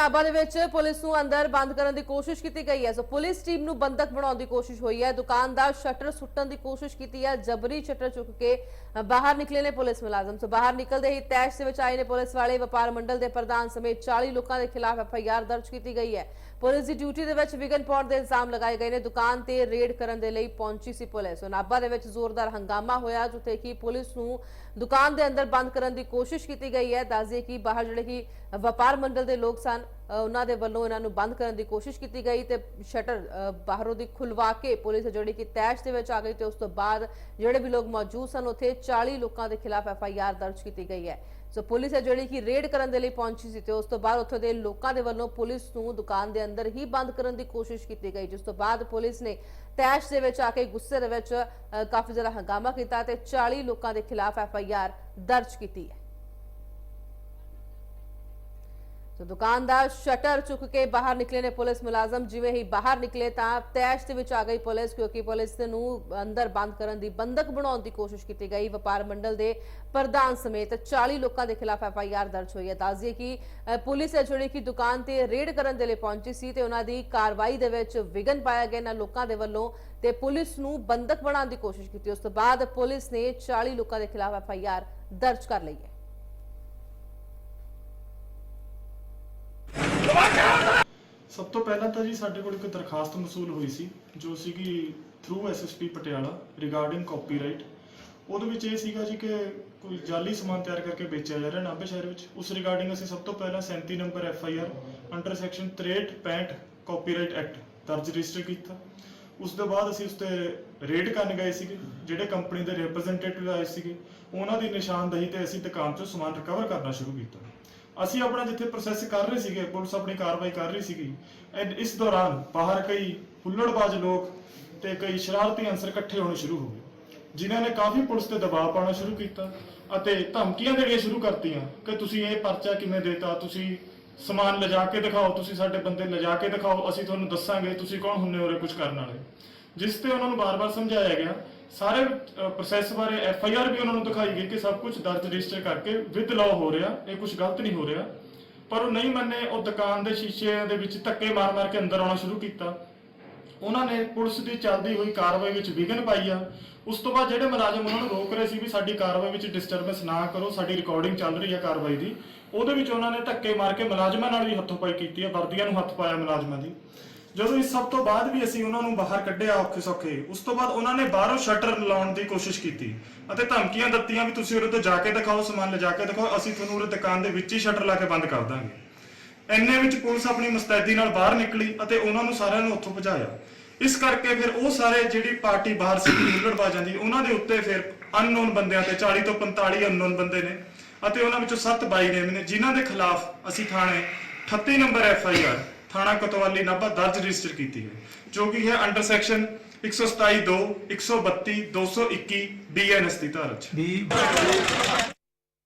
ਨਾਭਾ ਦੇ ਵਿੱਚ ਪੁਲਿਸ ਨੂੰ ਅੰਦਰ ਬੰਦ ਕਰਨ ਦੀ ਕੋਸ਼ਿਸ਼ ਕੀਤੀ ਗਈ ਹੈ। ਸੋ ਪੁਲਿਸ ਟੀਮ ਨੂੰ ਬੰਦਕ ਬਣਾਉਣ ਦੀ ਕੋਸ਼ਿਸ਼ ਹੋਈ ਹੈ। ਦੁਕਾਨਦਾਰ ਸ਼ਟਰ ਸੁੱਟਣ ਦੀ ਕੋਸ਼ਿਸ਼ ਕੀਤੀ ਹੈ। ਜਬਰੀ ਸ਼ਟਰ ਚੁੱਕ ਕੇ ਬਾਹਰ ਨਿਕਲੇ ਨੇ ਪੁਲਿਸ ਮੁਲਾਜ਼ਮ। ਸੋ ਬਾਹਰ ਨਿਕਲਦੇ ਹੀ ਤੈਸ਼ ਦੇ ਵਿੱਚ ਆਏ ਨੇ ਪੁਲਿਸ ਵਾਲੇ। ਵਪਾਰ ਮੰਡਲ ਦੇ ਪ੍ਰਧਾਨ ਸਮੇਤ 40 ਲੋਕਾਂ ਦੇ ਖਿਲਾਫ ਐਫ ਆਈ ਆਰ ਦਰਜ ਕੀਤੀ ਗਈ ਹੈ। ਪੁਲਿਸ ਦੀ ਡਿਊਟੀ ਦੇ ਵਿੱਚ ਵਿਗਨ ਪਾਉਣ ਦੇ ਇਲਜ਼ਾਮ ਲਗਾਏ ਗਏ ਨੇ। ਦੁਕਾਨ ਤੇ ਰੇਡ ਕਰਨ ਦੇ ਲਈ ਪਹੁੰਚੀ ਸੀ ਪੁਲਿਸ। ਸੋ ਨਾਭਾ ਦੇ ਵਿੱਚ ਜ਼ੋਰਦਾਰ ਹੰਗਾਮਾ ਹੋਇਆ, ਜਿੱਥੇ ਕਿ ਪੁਲਿਸ ਨੂੰ ਦੁਕਾਨ ਦੇ ਅੰਦਰ ਬੰਦ ਕਰਨ ਦੀ ਕੋਸ਼ਿਸ਼ ਕੀਤੀ ਗਈ ਹੈ। ਦੱਸਦੇ ਕਿ ਬਾਹਰ ਜਿਹੜੇ ਕਿ ਵਪਾਰ ਮੰਡਲ ਦੇ ਲੋਕ ਸਨ ਉਹਨਾਂ ਦੇ ਵੱਲੋਂ ਇਹਨਾਂ ਨੂੰ ਬੰਦ ਕਰਨ ਦੀ ਕੋਸ਼ਿਸ਼ ਕੀਤੀ ਗਈ ਤੇ ਸ਼ਟਰ ਬਾਹਰੋਂ ਦੀ ਖੁਲਵਾ ਕੇ ਪੁਲਿਸ ਜਿਹੜੀ ਕਿ ਤੈਸ਼ ਦੇ ਵਿੱਚ ਆ ਗਈ ਤੇ ਉਸ ਤੋਂ ਬਾਅਦ ਜਿਹੜੇ ਵੀ ਲੋਕ ਮੌਜੂਦ ਸਨ, ਉੱਥੇ 40 ਲੋਕਾਂ ਦੇ ਖਿਲਾਫ ਐਫ ਆਈ ਆਰ ਦਰਜ ਕੀਤੀ ਗਈ ਹੈ। ਸੋ ਪੁਲਿਸ ਹੈ ਜਿਹੜੀ ਕਿ ਰੇਡ ਕਰਨ ਦੇ ਲਈ ਪਹੁੰਚੀ ਸੀ ਤੇ ਉਸ ਤੋਂ ਬਾਅਦ ਉੱਥੇ ਦੇ ਲੋਕਾਂ ਦੇ ਵੱਲੋਂ ਪੁਲਿਸ ਨੂੰ ਦੁਕਾਨ ਦੇ ਅੰਦਰ ਹੀ ਬੰਦ ਕਰਨ ਦੀ ਕੋਸ਼ਿਸ਼ ਕੀਤੀ ਗਈ, ਜਿਸ ਤੋਂ ਬਾਅਦ ਪੁਲਿਸ ਨੇ ਤੈਸ਼ ਦੇ ਵਿੱਚ ਆ ਕੇ ਗੁੱਸੇ ਦੇ ਵਿੱਚ ਕਾਫੀ ਜ਼ਿਆਦਾ ਹੰਗਾਮਾ ਕੀਤਾ ਤੇ 40 ਲੋਕਾਂ ਦੇ ਖਿਲਾਫ ਐਫ ਆਈ ਆਰ ਦਰਜ ਕੀਤੀ ਹੈ। ਸੋ ਦੁਕਾਨ ਦਾ ਸ਼ਟਰ ਚੁੱਕ ਕੇ ਬਾਹਰ ਨਿਕਲੇ ਨੇ ਪੁਲਿਸ ਮੁਲਾਜ਼ਮ ਜਿਵੇਂ ਹੀ ਬਾਹਰ ਨਿਕਲੇ ਤਾਂ ਤੈਸ਼ ਦੇ ਵਿੱਚ ਆ ਗਈ ਪੁਲਿਸ ਕਿਉਂਕਿ ਪੁਲਿਸ ਨੂੰ ਅੰਦਰ ਬੰਦ ਕਰਨ ਦੀ ਬੰਦਕ ਬਣਾਉਣ ਦੀ ਕੋਸ਼ਿਸ਼ ਕੀਤੀ ਗਈ ਵਪਾਰ ਮੰਡਲ ਦੇ ਪ੍ਰਧਾਨ ਸਮੇਤ 40 ਲੋਕਾਂ ਦੇ ਖਿਲਾਫ ਐਫ ਆਈ ਆਰ ਦਰਜ ਹੋਈ ਹੈ ਦੱਸਦੀਏ ਕਿ ਪੁਲਿਸ ਹੈ ਜਿਹੜੀ ਕਿ ਦੁਕਾਨ ਤੇ ਰੇਡ ਕਰਨ ਦੇ ਲਈ ਪਹੁੰਚੀ ਸੀ ਤੇ ਉਹਨਾਂ ਦੀ ਕਾਰਵਾਈ ਦੇ ਵਿੱਚ ਵਿਘਨ ਪਾਇਆ ਗਿਆ ਇਹਨਾਂ ਲੋਕਾਂ ਦੇ ਵੱਲੋਂ ਤੇ ਪੁਲਿਸ ਨੂੰ ਬੰਦਕ ਬਣਾਉਣ ਦੀ ਕੋਸ਼ਿਸ਼ ਕੀਤੀ ਉਸ ਤੋਂ ਬਾਅਦ ਪੁਲਿਸ ਨੇ 40 ਲੋਕਾਂ ਦੇ ਖਿਲਾਫ ਐਫ ਆਈ ਆਰ ਦਰਜ ਕਰ ਲਈ ਹੈ ਸਭ ਤੋਂ ਪਹਿਲਾਂ ਤਾਂ ਜੀ ਸਾਡੇ ਕੋਲ ਇੱਕ ਦਰਖਾਸਤ ਮਸੂਲ ਹੋਈ ਸੀ, ਜੋ ਸੀਗੀ through SSP Patiala regarding copyright ਉਹਦੇ ਵਿੱਚ ਇਹ ਸੀਗਾ ਜੀ ਕਿ ਕੋਈ ਜਾਲੀ ਸਮਾਨ ਤਿਆਰ ਕਰਕੇ ਵੇਚਿਆ ਜਾ ਰਿਹਾ ਨਾਭੇ ਸ਼ਹਿਰ ਵਿੱਚ। ਉਸ ਰਿਗਾਰਡਿੰਗ ਅਸੀਂ ਸਭ ਤੋਂ ਪਹਿਲਾਂ 37 number F I R under section 63 65 copyright act ਦਰਜ ਰਜਿਸਟਰ ਕੀਤਾ। ਉਸ ਤੋਂ ਬਾਅਦ ਅਸੀਂ ਉਸ ਤੇ ਰੇਡ ਕਰਨ ਗਏ ਸੀਗੇ, ਜਿਹੜੇ ਕੰਪਨੀ ਦੇ ਰਿਪਰੈਜ਼ੈਂਟੇਟਿਵ ਆਏ ਸੀਗੇ। ਉਹਨਾਂ ਦੀ ਨਿਸ਼ਾਨਦੇਹੀ ਤੇ ਅਸੀਂ ਦੁਕਾਨ ਤੋਂ ਸਮਾਨ ਰਿਕਵਰ ਕਰਨਾ ਸ਼ੁਰੂ ਕੀਤਾ। ਅਸੀਂ ਆਪਣਾ ਜਿੱਥੇ ਪ੍ਰੋਸੈਸ ਕਰ ਰਹੇ ਸੀਗੇ, ਪੁਲਿਸ ਆਪਣੀ ਕਾਰਵਾਈ ਕਰ ਰਹੀ ਸੀਗੀ ਐਂਡ ਇਸ ਦੌਰਾਨ ਬਾਹਰ ਕਈ ਹੁੱਲੜਬਾਜ਼ ਲੋਕ ਤੇ ਕਈ ਸ਼ਰਾਰਤੀ ਅਨਸਰ ਇਕੱਠੇ ਹੋਣੇ ਸ਼ੁਰੂ ਹੋ ਗਏ, ਜਿਨ੍ਹਾਂ ਨੇ ਕਾਫੀ ਪੁਲਿਸ ਤੇ ਦਬਾਅ ਪਾਉਣਾ ਸ਼ੁਰੂ ਕੀਤਾ ਅਤੇ ਧਮਕੀਆਂ ਦੇਣੀਆਂ ਸ਼ੁਰੂ ਕਰਤੀਆਂ ਕਿ ਤੁਸੀਂ ਇਹ ਪਰਚਾ ਕਿਵੇਂ ਦੇਤਾ, ਤੁਸੀਂ ਸਮਾਨ ਲਿਜਾ ਕੇ ਦਿਖਾਓ, ਤੁਸੀਂ ਸਾਡੇ ਬੰਦੇ ਲਿਜਾ ਕੇ ਦਿਖਾਓ, ਅਸੀਂ ਤੁਹਾਨੂੰ ਦੱਸਾਂਗੇ ਤੁਸੀਂ ਕੌਣ ਹੁੰਨੇ ਹੋਰੇ ਕੁਝ ਕਰਨ ਵਾਲੇ। ਜਿਸ ਤੇ ਉਹਨਾਂ ਨੂੰ ਬਾਰ-ਬਾਰ ਸਮਝਾਇਆ ਗਿਆ ਸਾਰੇ ਪ੍ਰੋਸੈਸ ਬਾਰੇ ਐਫ ਆਈ ਆਰ ਵੀ ਉਹਨਾਂ ਨੂੰ ਦਿਖਾਈ ਗਈ ਕਿ ਸਭ ਕੁਝ ਦਰਜ ਰਜਿਸਟਰ ਕਰਕੇ ਵਿਦ ਲਾਅ ਹੋ ਰਿਹਾ, ਇਹ ਕੁਝ ਗਲਤ ਨਹੀਂ ਹੋ ਰਿਹਾ। ਪਰ ਉਹ ਨਹੀਂ ਮੰਨੇ, ਉਹ ਦੁਕਾਨ ਦੇ ਸ਼ੀਸ਼ੇ ਦੇ ਵਿੱਚ ਧੱਕੇ ਮਾਰ-ਮਾਰ ਕੇ ਅੰਦਰ ਆਉਣਾ ਸ਼ੁਰੂ ਕੀਤਾ। ਉਹਨਾਂ ਨੇ ਪੁਲਿਸ ਦੀ ਚੱਲਦੀ ਹੋਈ ਕਾਰਵਾਈ ਵਿੱਚ ਵਿਘਨ ਪਾਈ ਆ। ਉਸ ਤੋਂ ਬਾਅਦ ਜਿਹੜੇ ਮੁਲਾਜ਼ਮ ਉਹਨਾਂ ਨੂੰ ਰੋਕ ਰਹੇ ਸੀ ਵੀ ਸਾਡੀ ਕਾਰਵਾਈ ਵਿੱਚ ਡਿਸਟਰਬੈਂਸ ਨਾ ਕਰੋ, ਸਾਡੀ ਰਿਕਾਰਡਿੰਗ ਚੱਲ ਰਹੀ ਹੈ ਕਾਰਵਾਈ ਦੀ, ਉਹਦੇ ਵਿੱਚ ਉਹਨਾਂ ਨੇ ਧੱਕੇ ਮਾਰ ਕੇ ਮੁਲਾਜ਼ਮਾਂ ਨਾਲ ਵੀ ਹੱਥੋਂ-ਪਾਈ ਕੀਤੀ ਹੈ ਵਰਦੀਆਂ ਨੂੰ ਹੱਥ ਪਾਇਆ ਮੁਲਾਜ਼ਮਾਂ ਦੀ। ਜਦੋਂ ਇਸ ਸਭ ਤੋਂ ਬਾਅਦ ਵੀ ਅਸੀਂ ਉਹਨਾਂ ਨੂੰ ਬਾਹਰ ਕੱਢਿਆ ਔਖੇ ਸੌਖੇ, ਉਸ ਤੋਂ ਬਾਅਦ ਉਹਨਾਂ ਨੇ ਬਾਹਰੋਂ ਸ਼ਟਰ ਲਾਉਣ ਦੀ ਕੋਸ਼ਿਸ਼ ਕੀਤੀ ਅਤੇ ਧਮਕੀਆਂ ਦਿੱਤੀਆਂ ਵੀ ਤੁਸੀਂ ਉਰੇ ਤੋਂ ਜਾ ਕੇ ਦਿਖਾਓ, ਸਮਾਨ ਲਿਜਾ ਕੇ ਦਿਖਾਓ, ਅਸੀਂ ਤੁਹਾਨੂੰ ਉਰੇ ਦੁਕਾਨ ਦੇ ਵਿੱਚ ਹੀ ਸ਼ਟਰ ਲਾ ਕੇ ਬੰਦ ਕਰ ਦਾਂਗੇ। ਇੰਨੇ ਵਿੱਚ ਪੁਲਿਸ ਆਪਣੀ ਮੁਸਤੈਦੀ ਨਾਲ ਬਾਹਰ ਨਿਕਲੀ ਅਤੇ ਉਹਨਾਂ ਨੂੰ ਸਾਰਿਆਂ ਨੂੰ ਉੱਥੋਂ ਭਜਾਇਆ। ਇਸ ਕਰਕੇ ਫਿਰ ਉਹ ਸਾਰੇ ਜਿਹੜੀ ਪਾਰਟੀ ਬਾਹਰ ਸੀ ਹੁੱਲੜਬਾਜ਼ਾਂ ਦੀ ਉਹਨਾਂ ਦੇ ਉੱਤੇ ਫਿਰ ਅਨਨੋਨ ਬੰਦਿਆਂ ਤੇ 40 ਤੋਂ 45 ਅਨਨੋਨ ਬੰਦੇ ਨੇ ਅਤੇ ਉਹਨਾਂ ਵਿੱਚੋਂ 7 ਬਾਈ ਨੇਮ ਨੇ, ਜਿਨ੍ਹਾਂ ਦੇ ਖਿਲਾਫ ਅਸੀਂ ਥਾਣੇ 38 ਨੰਬਰ ਐਫ ਆਈ ਆਰ ਥਾਣਾ ਕੋਤਵਾਲੀ ਨਾਭਾ ਦਰਜ ਰਜਿਸਟਰ ਕੀਤੀ ਹੈ, ਜੋ ਕਿ ਹੈ ਅੰਡਰ ਸੈਕਸ਼ਨ 127 2 132 221 ਬੀਐਨਐਸ ਦੀ ਧਾਰਾ 'ਚ। ਵੀ